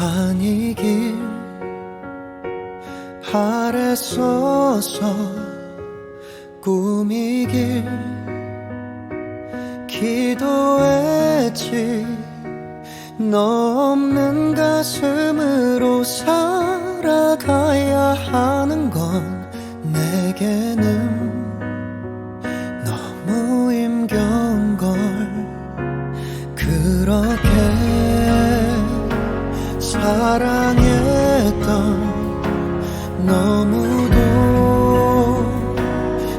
아니길 바랬었어 꿈이길 기도했지 너 없는 가슴으로 살 아가야 하는 건 내게는 너무 힘겨운 걸. 그렇게 사랑했던 너무도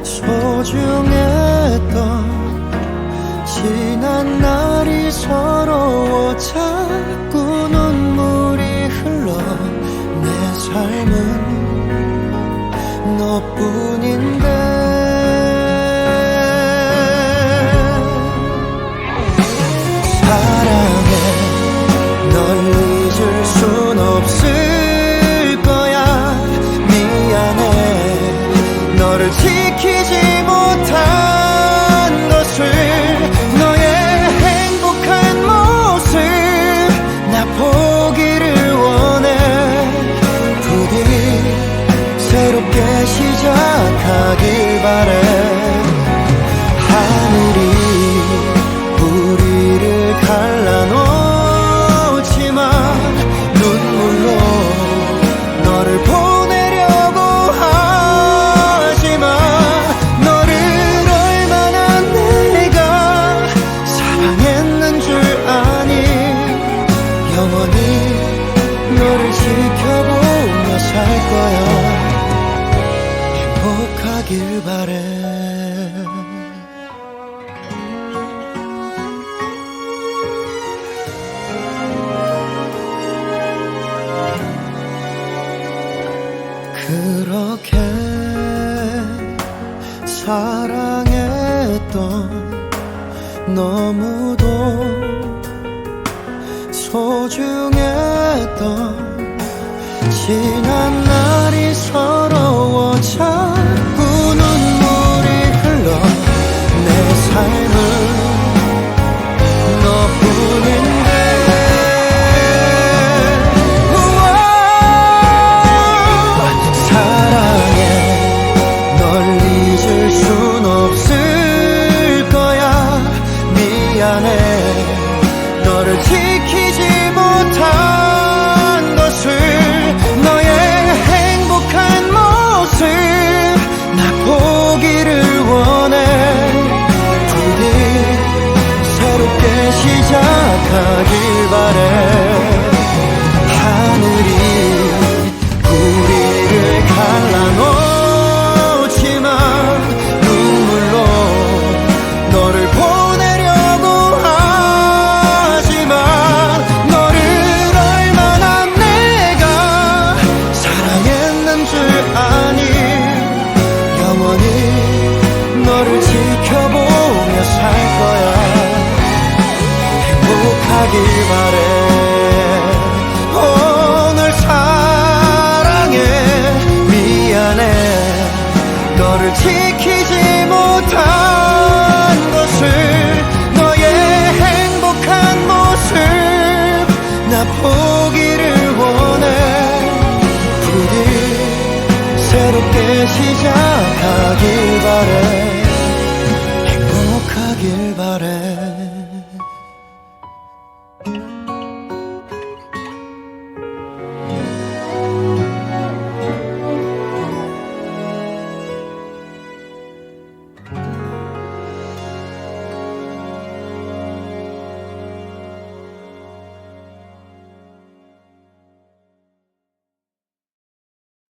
소중했던 지난 날이 서러워 자 삶은 너뿐인데 너를 지켜보며 살 거야. 행복하길 바래. 그렇게 사랑했던 너무도 소중했던 지난 날이 서러워 자 행복하길 바래. 오늘 사랑해. 미안해. 너를 지키지 못한 것을 너의 행복한 모습 나 보기를 원해. 부디 새롭게 시작하길 바래